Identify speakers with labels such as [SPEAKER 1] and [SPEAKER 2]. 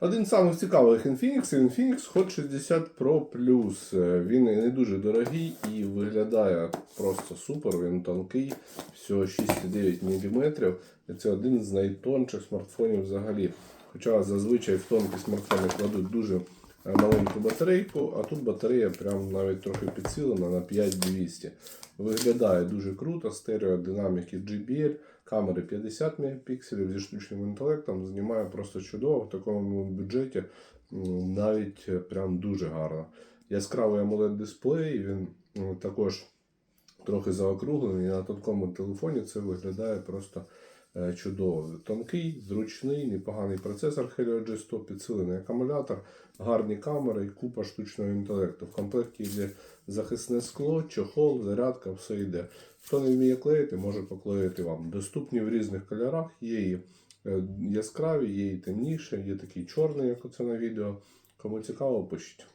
[SPEAKER 1] Один з самих цікавих Infinix Infinix Hot 60 Pro Plus. Е, Він не дуже дорогий і виглядає просто супер. Він тонкий, всього 6,9 мм. І це один з найтонших смартфонів взагалі. Хоча зазвичай в тонкі смартфони кладуть дуже маленьку батарейку, а тут батарея прям навіть трохи підсилена на 5200. Виглядає дуже круто, стереодинаміки JBL, камери 50 мегапікселів зі штучним інтелектом, знімає просто чудово в такому бюджеті, навіть е, прям дуже гарно. Яскравий AMOLED дисплей, він також трохи заокруглений. На тонкому телефоні це виглядає просто е, чудово. Тонкий, зручний, непоганий процесор Helio G100, підсилений акумулятор, гарні камери і купа штучного інтелекту. В комплекті йде захисне скло, чохол, зарядка, все йде. Хто не вміє клеїти, може поклеїти вам. Доступні в різних кольорах, є і е, яскраві, є і темніші, є такий чорний, як оце на відео. Кому цікаво, пишіть.